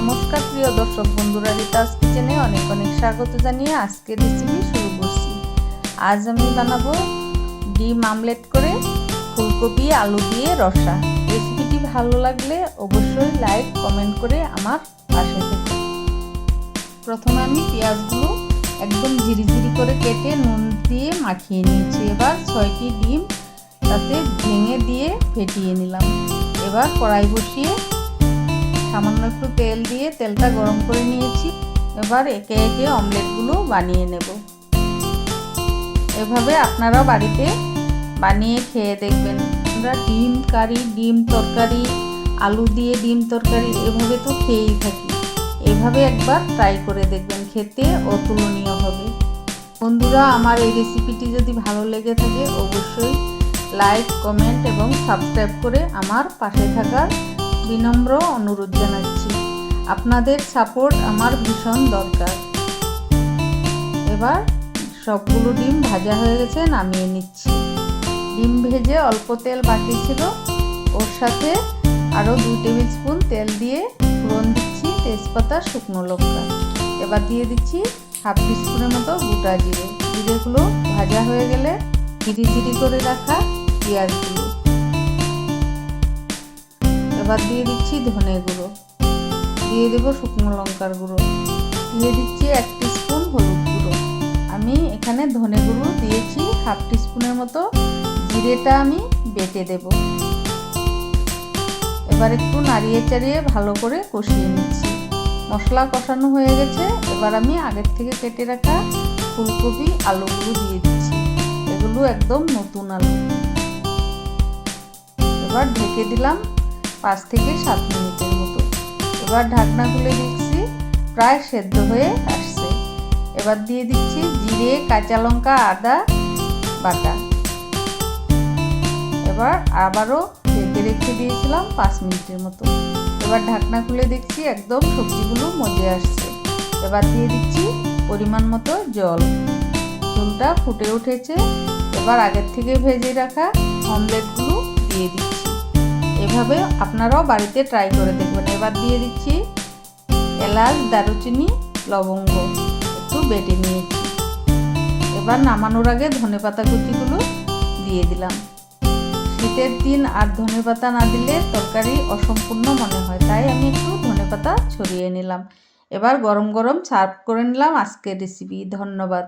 নমস্কার প্রিয় দর্শক বন্ধুরা, রিতাস কিচেনে অনেক অনেক স্বাগত জানিয়ে আজকে রেসিপি শুরু করছি। আজ আমি বানাবো ডিম আমলেট করে ফুলকপি, আলু দিয়ে রসা। রেসিপিটি ভালো লাগলে অবশ্যই লাইক কমেন্ট করে আমার পাশে থেকে। প্রথমে আমি পেঁয়াজগুলো একদম ঝিরিঝিরি করে কেটে নুন দিয়ে মাখিয়ে নিয়েছি। এবার ছয়টি ডিম তাতে ভেঙে দিয়ে ফেটিয়ে নিলাম। এবার কড়াই বসিয়ে সামান্য একটু তেল দিয়ে তেলটা গরম করে নিয়েছি। এবার একে একে অমলেটগুলো বানিয়ে নেব। এভাবে আপনারা বাড়িতে বানিয়ে খেয়ে দেখবেন। আমরা ডিম কারি, ডিম তরকারি, আলু দিয়ে ডিম তরকারি এভাবে তো খেয়েই থাকি। এভাবে একবার ট্রাই করে দেখবেন, খেতে অতুলনীয় হবে। বন্ধুরা, আমার এই রেসিপিটি যদি ভালো লেগে থাকে, অবশ্যই লাইক, কমেন্ট এবং সাবস্ক্রাইব করে আমার পাশে থাকার বিনম্র অনুরোধ জানাচ্ছি। আপনাদের সাপোর্ট আমার ভীষণ দরকার। এবার সবগুলো ডিম ভাজা হয়ে গেছে, নামিয়ে নিচ্ছি। ডিম ভেজে অল্প তেল বাকি ছিল। ওর সাথে আরও দুই টেবিল স্পুন তেল দিয়ে ফোড়ন দিচ্ছি তেজপাতা, শুকনো লঙ্কা। এবার দিয়ে দিচ্ছি হাফ টিস্পুনের মতো গোটা জিরে। জিরেগুলো ভাজা হয়ে গেলে ঝিরি ঝিরি করে রাখা পেঁয়াজগুলো। এবার দিয়ে দিচ্ছি ধনে গুঁড়ো। দিয়ে দেব শুকনো লঙ্কার গুঁড়ো। দিয়ে দিচ্ছি এক স্পুন হলুদ গুঁড়ো। আমি এখানে ধনে গুঁড়ো দিয়েছি, হাফ স্পুনের মতো। জিরেটা আমি বেটে দেব। এবার একটু নাড়িয়ে চাড়িয়ে ভালো করে কষিয়ে নিচ্ছি। মশলা কষানো হয়ে গেছে, এবার আমি আগের থেকে কেটে রাখা ফুলকপি, আলুগুলো দিয়ে দিচ্ছি। এগুলো একদম নতুন আলু। এবার ঢেকে দিলাম পাঁচ থেকে সাত মিনিটের মতো। এবার ঢাকনা খুলে দিচ্ছি, প্রায় সেদ্ধ হয়ে আসছে। এবার দিয়ে দিচ্ছি জিরে, কাঁচা লঙ্কা, আদা বাটা। এবার আবারও ঢেকে রেখে দিয়েছিলাম পাঁচ মিনিটের মতো। এবার ঢাকনা খুলে দেখছি একদম সবজিগুলো মজে আসছে। এবার দিয়ে দিচ্ছি পরিমাণ মতো জল। ঝোলটা ফুটে উঠেছে। এবার আগের থেকে ভেজে রাখা অমলেটগুলো দিয়ে দিচ্ছি। এভাবে আপনারাও বাড়িতে ট্রাই করে দেখবেন। এবার দিয়ে দিচ্ছি এলাচ, দারুচিনি, লবঙ্গ। একটু বেটে নিয়েছি। এবার নামানোর আগে ধনে পাতা কুচিগুলো দিয়ে দিলাম। শীতের দিন আর ধনে পাতা না দিলে তরকারি অসম্পূর্ণ মনে হয়, তাই আমি একটু ধনে পাতা ছড়িয়ে নিলাম। এবার গরম গরম সার্ভ করে নিলাম আজকের রেসিপি ধন্যবাদ।